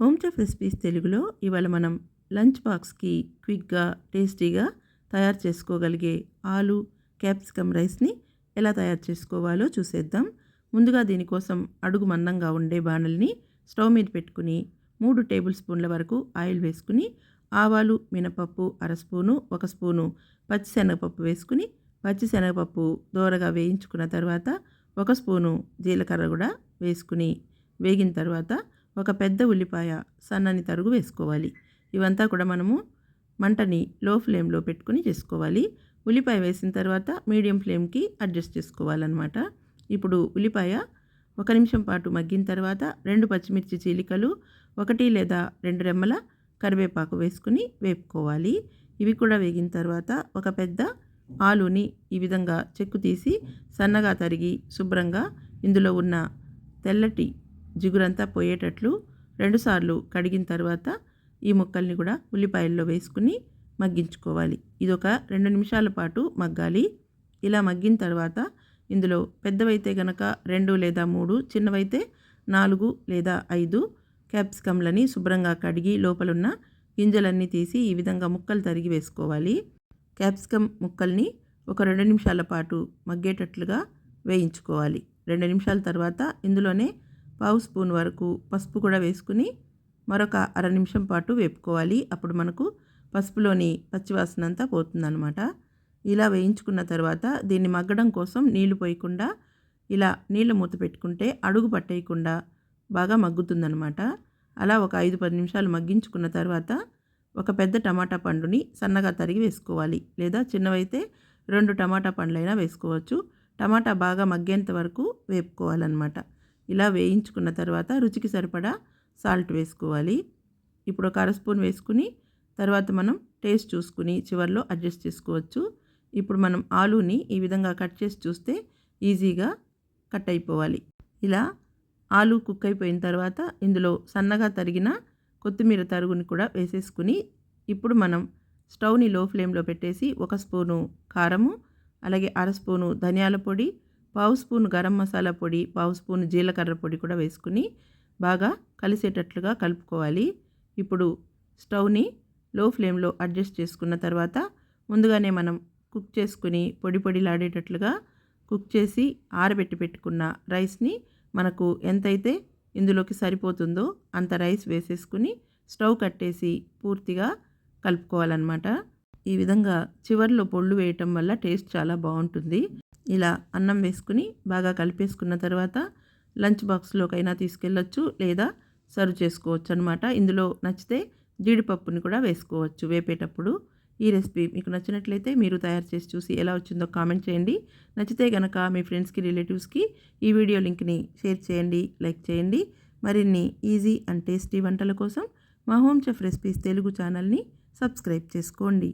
Home chef recipes తెలుగులో ఇవాళ మనం లంచ్ బాక్స్కి క్విక్గా టేస్టీగా తయారు చేసుకోగలిగే ఆలు క్యాప్సికమ్ రైస్ని ఎలా తయారు చేసుకోవాలో చూసేద్దాం. ముందుగా దీనికోసం అడుగు మందంగా ఉండే బాణల్ని స్టవ్ మీద పెట్టుకుని మూడు టేబుల్ స్పూన్ల వరకు ఆయిల్ వేసుకుని ఆవాలు మినపప్పు అర స్పూను ఒక స్పూను పచ్చిశనగపప్పు వేసుకుని పచ్చిశనగపప్పు దోరగా వేయించుకున్న తర్వాత ఒక స్పూను జీలకర్ర కూడా వేసుకుని వేగిన తర్వాత ఒక పెద్ద ఉల్లిపాయ సన్నని తరుగు వేసుకోవాలి. ఇవంతా కూడా మనము మంటని లో ఫ్లేమ్లో పెట్టుకుని చేసుకోవాలి. ఉల్లిపాయ వేసిన తర్వాత మీడియం ఫ్లేమ్కి అడ్జస్ట్ చేసుకోవాలన్నమాట. ఇప్పుడు ఉల్లిపాయ ఒక నిమిషం పాటు మగ్గిన తర్వాత రెండు పచ్చిమిర్చి చీలికలు ఒకటి లేదా రెండు రెమ్మల కరివేపాకు వేసుకుని వేపుకోవాలి. ఇవి కూడా వేగిన తర్వాత ఒక పెద్ద ఆలుని ఈ విధంగా చెక్కు తీసి సన్నగా తరిగి శుభ్రంగా ఇందులో ఉన్న తెల్లటి జిగురంతా పోయేటట్లు రెండుసార్లు కడిగిన తర్వాత ఈ ముక్కల్ని కూడా ఉల్లిపాయల్లో వేసుకుని మగ్గించుకోవాలి. ఇది ఒక రెండు నిమిషాల పాటు మగ్గాలి. ఇలా మగ్గిన తర్వాత ఇందులో పెద్దవైతే గనక రెండు లేదా మూడు చిన్నవైతే నాలుగు లేదా ఐదు క్యాప్సికమ్లని శుభ్రంగా కడిగి లోపలున్న గింజలన్నీ తీసి ఈ విధంగా ముక్కలు తరిగి వేసుకోవాలి. క్యాప్సికమ్ ముక్కల్ని ఒక రెండు నిమిషాల పాటు మగ్గేటట్లుగా వేయించుకోవాలి. రెండు నిమిషాల తర్వాత ఇందులోనే పావు స్పూన్ వరకు పసుపు కూడా వేసుకుని మరొక అర నిమిషం పాటు వేపుకోవాలి. అప్పుడు మనకు పసుపులోని పచ్చివాసన అంతా పోతుందన్నమాట. ఇలా వేయించుకున్న తర్వాత దీన్ని మగ్గడం కోసం నీళ్ళు పోయకుండా ఇలా నీళ్ళ మూత పెట్టుకుంటే అడుగు పట్టేయకుండా బాగా మగ్గుతుందనమాట అలా ఒక ఐదు పది నిమిషాలు మగ్గించుకున్న తర్వాత ఒక పెద్ద టమాటా పండుని సన్నగా తరిగి వేసుకోవాలి. లేదా చిన్నవైతే రెండు టమాటా పండ్లైనా వేసుకోవచ్చు. టమాటా బాగా మగ్గేంత వరకు వేపుకోవాలన్నమాట. ఇలా వేయించుకున్న తర్వాత రుచికి సరిపడా సాల్ట్ వేసుకోవాలి. ఇప్పుడు ఒక అర స్పూన్ వేసుకుని తర్వాత మనం టేస్ట్ చూసుకుని చివరిలో అడ్జస్ట్ చేసుకోవచ్చు. ఇప్పుడు మనం ఆలూని ఈ విధంగా కట్ చేసి చూస్తే ఈజీగా కట్ అయిపోవాలి. ఇలా ఆలు కుక్ అయిపోయిన తర్వాత ఇందులో సన్నగా తరిగిన కొత్తిమీర తరుగుని కూడా వేసేసుకుని ఇప్పుడు మనం స్టవ్ని లో ఫ్లేమ్లో పెట్టేసి ఒక స్పూను కారము అలాగే అర స్పూను ధనియాల పొడి పావు స్పూన్ గరం మసాలా పొడి పావు స్పూన్ జీలకర్ర పొడి కూడా వేసుకుని బాగా కలిసేటట్లుగా కలుపుకోవాలి. ఇప్పుడు స్టవ్ని లో ఫ్లేమ్లో అడ్జస్ట్ చేసుకున్న తర్వాత ముందుగానే మనం కుక్ చేసుకుని పొడి పొడిలాడేటట్లుగా కుక్ చేసి ఆరబెట్టి పెట్టుకున్న రైస్ని మనకు ఎంతైతే ఇందులోకి సరిపోతుందో అంత రైస్ వేసేసుకుని స్టవ్ కట్టేసి పూర్తిగా కలుపుకోవాలన్నమాట. ఈ విధంగా చివర్లో పొళ్ళు వేయటం వల్ల టేస్ట్ చాలా బాగుంటుంది. ఇలా అన్నం వేసుకుని బాగా కలిపేసుకున్న తర్వాత లంచ్ బాక్స్లోకైనా తీసుకెళ్ళొచ్చు లేదా సర్వ్ చేసుకోవచ్చు అనమాట ఇందులో నచ్చితే జీడిపప్పుని కూడా వేసుకోవచ్చు వేపేటప్పుడు. ఈ రెసిపీ మీకు నచ్చినట్లయితే మీరు తయారు చేసి చూసి ఎలా వచ్చిందో కామెంట్ చేయండి. నచ్చితే కనుక మీ ఫ్రెండ్స్కి రిలేటివ్స్కి ఈ వీడియో లింక్ని షేర్ చేయండి లైక్ చేయండి. మరిన్ని ఈజీ అండ్ టేస్టీ వంటల కోసం మా హోమ్ చెఫ్ రెసిపీస్ తెలుగు ఛానల్ని సబ్స్క్రైబ్ చేసుకోండి.